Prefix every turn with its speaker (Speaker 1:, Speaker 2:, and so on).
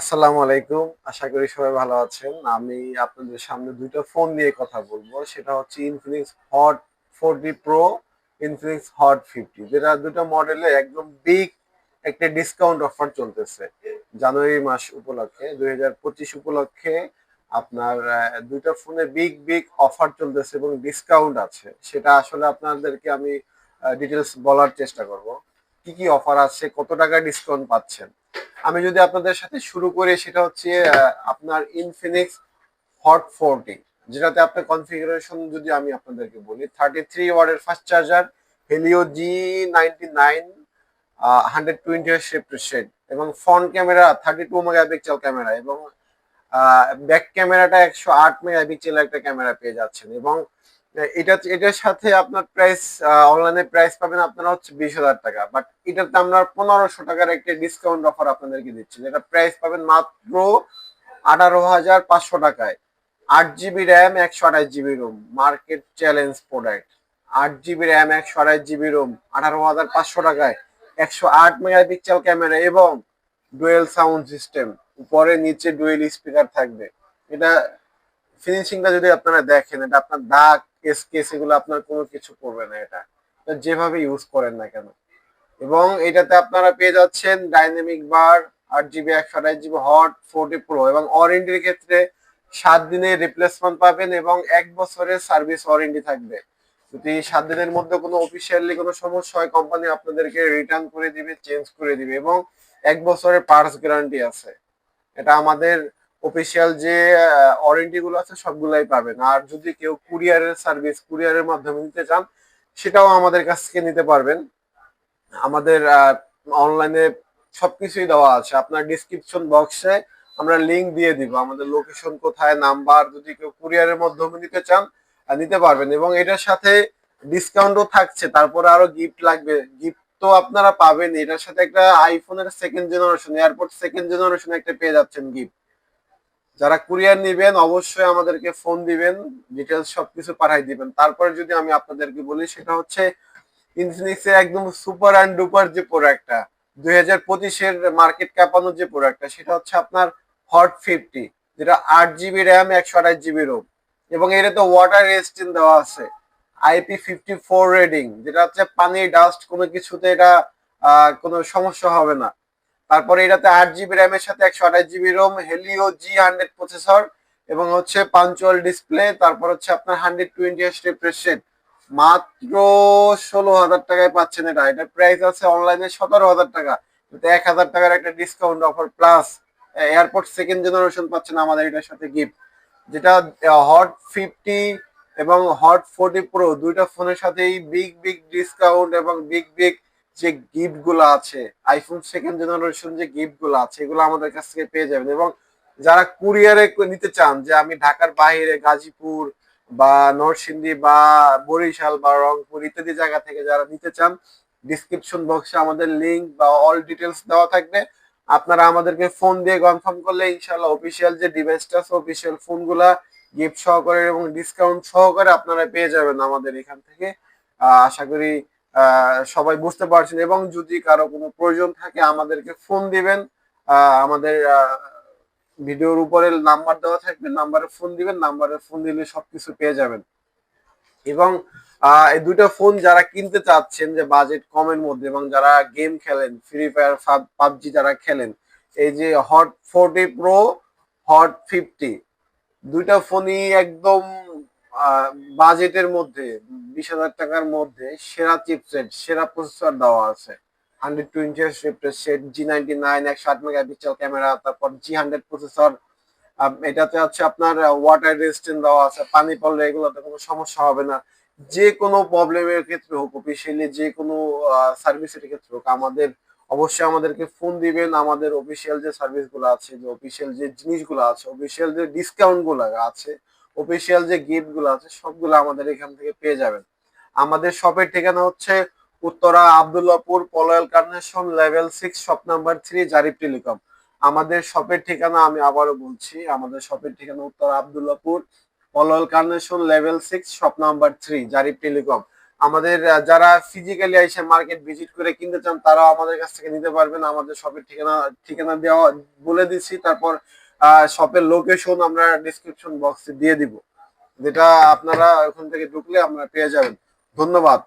Speaker 1: আসসালামু আলাইকুম। আশা করি সবাই ভালো আছেন। আমি আপনাদের সামনে দুইটা ফোন নিয়ে কথা বলব। সেটা হচ্ছে Infinix Hot forty Pro Infinix Hot fifty যেটা দুটো মডেলে একদম বিগ একটা ডিসকাউন্ট অফার চলতেছে। জানুয়ারি মাস উপলক্ষে, দুই হাজার পঁচিশ উপলক্ষে আপনার দুইটা ফোনে বিগ বিগ অফার চলতেছে এবং ডিসকাউন্ট আছে। সেটা আসলে আপনাদেরকে আমি ডিটেলস বলার চেষ্টা করব। কি কি অফার আছে, কত টাকা ডিসকাউন্ট পাচ্ছেন? আমি যদি আপনাদের সাথে শুরু করি, সেটা হচ্ছে আপনার ইনফিনিক্স হট ফোরটি যেটাতে আপনার কনফিগারেশন যদি আমি আপনাদেরকে বলি থার্টি থ্রি ওয়ার্ডের fast charger Helio G ninety nine hundred twenty set এবং front camera thirty two megapixel camera এবং ব্যাক ক্যামেরাটা একশো আট মেগাপিক্সেল একটা ক্যামেরা পেয়ে যাচ্ছেন। এবং এটা এটার সাথে আপনার প্রাইস অনলাইনে প্রাইস পাবেন আপনারা হচ্ছে বিশ হাজার টাকা। বাট এটাতে আমরা পনেরোশো টাকার একটা ডিসকাউন্ট অফার আপনাদেরকে দিচ্ছি। এটা প্রাইস পাবেন মাত্র আঠারো হাজার পাঁচশো টাকায়। আট জিবি র্যাম একশো আঠাশ GB ROM market challenge product আট জিবি র্যাম একশো আঠাশ জিবি রোম আঠারো হাজার পাঁচশো টাকায়। একশো আট মেগাপিক্সেল ক্যামেরা এবং ডুয়েল সাউন্ড সিস্টেম উপরে, নিচে ডুয়েল স্পিকার থাকবে। এটা ফিনিশিংটা যদি আপনারা দেখেন, এটা আপনার দাগ কেস এগুলো আপনার কোনো কিছু করবে না এটা। যেভাবে ইউজ করেন না কেন? এবং এটাতে আপনারা পেয়ে যাচ্ছেন ডাইনামিক বার আট জিবি, একশো আঠাশ জিবি হট ফোরটি প্রো এবং ওয়ারেন্টির ক্ষেত্রে সাত দিনের রিপ্লেসমেন্ট পাবেন এবং এক বছরের সার্ভিস ওয়ারেন্টি থাকবে। যদি সাত দিনের মধ্যে কোনো অফিসিয়ালি কোনো সমস্যা হয় কোম্পানি আপনাদেরকে রিটার্ন করে দিবে চেঞ্জ করে দিবে এবং এক বছরের পার্টস গ্যারান্টি আছে। এটা আমাদের অফিসিয়াল যে ওয়ারেন্টি গুলো আছে সবগুলাই পাবেন। আর যদি কেউ কুরিয়ারের সার্ভিস কুরিয়ারের মাধ্যমে নিতে চান, সেটাও আমাদের কাছ থেকে নিতে পারবেন। আমাদের অনলাইনে সবকিছুই দেওয়া আছে। আপনার ডিসক্রিপশন বক্সে আমরা লিংক দিয়ে দিব। আমাদের লোকেশন কোথায় নাম্বার যদি কেউ কুরিয়ারের মাধ্যমে নিতে চান নিতে পারবেন। এবং এটার সাথে ডিসকাউন্টও থাকছে। তারপরে আরও গিফট লাগবে। গিফট তো আপনারা পাবেন এটার সাথে একটা আইফোনের second generation AirPods second generation একটা পেয়ে যাচ্ছেন গিফট যারা কুরিয়ার নিবেন, অবশ্যই আমাদেরকে ফোন দিবেন ডিটেলস সবকিছু পাঠাই দিবেন। তারপরে যদি আমি আপনাদেরকে বলি, সেটা হচ্ছে ইনফিনিক্স এর একদম সুপার অ্যান্ড ডুপার যে প্রোডাক্টটা দুই হাজার পঁচিশের মার্কেট ক্যাপানোর যে প্রোডাক্টটা সেটা হচ্ছে আপনার হট ফিফটি যেটা আট জিবি র্যাম একশো আঠাশ জিবি রোম এবং এটা তো ওয়াটার রেজিস্ট্যান্ট দেওয়া আছে। আইপি ফিফটি ফোর রেডিং যেটা হচ্ছে পানি ডাস্ট কোনো কিছুতে এটা কোনো সমস্যা হবে না। তারপরে এটাতে আট জিবি র্যামের সাথে একশো আঠাশ GB ROM Helio G hundred processor এবং হচ্ছে পাঞ্চুয়াল ডিসপ্লে তারপর হচ্ছে আপনার হান্ড্রেড টোয়েন্টি এস রিফ্রেশ মাত্র ষোলো হাজার টাকায় পাচ্ছেন এটা। এটার প্রাইস আছে অনলাইনে সতেরো হাজার টাকা। এক হাজার টাকার একটা discount offer plus AirPods second generation পাচ্ছেন আমাদের এটার সাথে গিফট যেটা হট ফিফটি এবং হট ফোর্টি প্রো দুইটা ফোনের সাথেই বিগ বিগ ডিসকাউন্ট এবং বিগ বিগ যে গিফটগুলো আছে আইফোন সেকেন্ড জেনারেশন যে গিফটগুলো আছে, এগুলো আমাদের কাছ থেকে পেয়ে যাবেন। এবং যারা কুরিয়ারে নিতে চান, যে আমি ঢাকার বাইরে গাজীপুর বা নরসিংদী বা বরিশাল বা রংপুর ইত্যাদি জায়গা থেকে যারা নিতে চান ডিসক্রিপশন বক্সে আমাদের লিংক বা অল ডিটেলস দেওয়া থাকবে। আপনারা আমাদেরকে ফোন দিয়ে কনফার্ম করলে ইনশাল্লাহ অফিসিয়াল যে ডিভাইসটা আছে অফিসিয়াল ফোনগুলা গিফট সহকারে এবং ডিসকাউন্ট সহকারে আপনারা পেয়ে যাবেন আমাদের এখান থেকে। আশা করি সবাই বুঝতে পারছেন। এবং যদি কারও কোনো প্রয়োজন থাকে, আমাদেরকে ফোন দিবেন। আমাদের ভিডিওর উপরে নাম্বার দেওয়া থাকবে। নাম্বারে ফোন দিবেন। নাম্বারে ফোন দিলে সবকিছু পেয়ে যাবেন। এবং এই দুটো ফোন যারা কিনতে চাচ্ছেন যে বাজেট কমের মধ্যে এবং যারা গেম খেলেন ফ্রি ফায়ার পাবজি যারা খেলেন, এই যে Hot forty Pro Hot fifty দুইটা ফোনই একদম বাজেটের মধ্যে, বিশ হাজার টাকার মধ্যে সেরা চিপসেট, সেরা প্রসেসর দেওয়া আছে। Hundred twenty refresh set G ninety nine একশো আট মেগাপিক্সেল ক্যামেরা তারপর জি হান্ড্রেড প্রসেসর এটাতে হচ্ছে আপনার ওয়াটার রেজিস্ট্যান্ট দেওয়া আছে, পানি পড়লে এগুলোতে কোনো সমস্যা হবে না। যে কোনো প্রবলেমের ক্ষেত্রে হোক অফিসিয়ালি যে কোনো সার্ভিসের ক্ষেত্রে হোক, আমাদের, অবশ্যই আমাদেরকে ফোন দিবেন। আমাদের অফিসিয়াল যে সার্ভিসগুলো আছে, যে অফিসিয়াল যে জিনিসগুলো আছে অফিসিয়াল যে ডিসকাউন্টগুলো আছে অফিসিয়াল যে গিফটগুলো আছে, সবগুলো আমাদের এখান থেকে পেয়ে যাবেন। আমাদের শপের ঠিকানা হচ্ছে Uttara Abdullahpur Polwel Carnation level six shop number three Jarif telecom আমাদের শপের ঠিকানা আমি আবারও বলছি, আমাদের শপের ঠিকানা Uttara Abdullahpur Polwel Carnation level six shop number three Jarif telecom আমাদের যারা ফিজিক্যালি এসে মার্কেট ভিজিট করে কিনতে চান, তারাও আমাদের কাছ থেকে নিতে পারবেন। আমাদের শপের ঠিকানা ঠিকানা দেওয়া বলে দিচ্ছি। তারপর শপের লোকেশন আমরা ডিসক্রিপশন বক্সে দিয়ে দিব। যেটা আপনারা ওখান থেকে ঢুকলে আমরা পেয়ে যাবেন। ধন্যবাদ।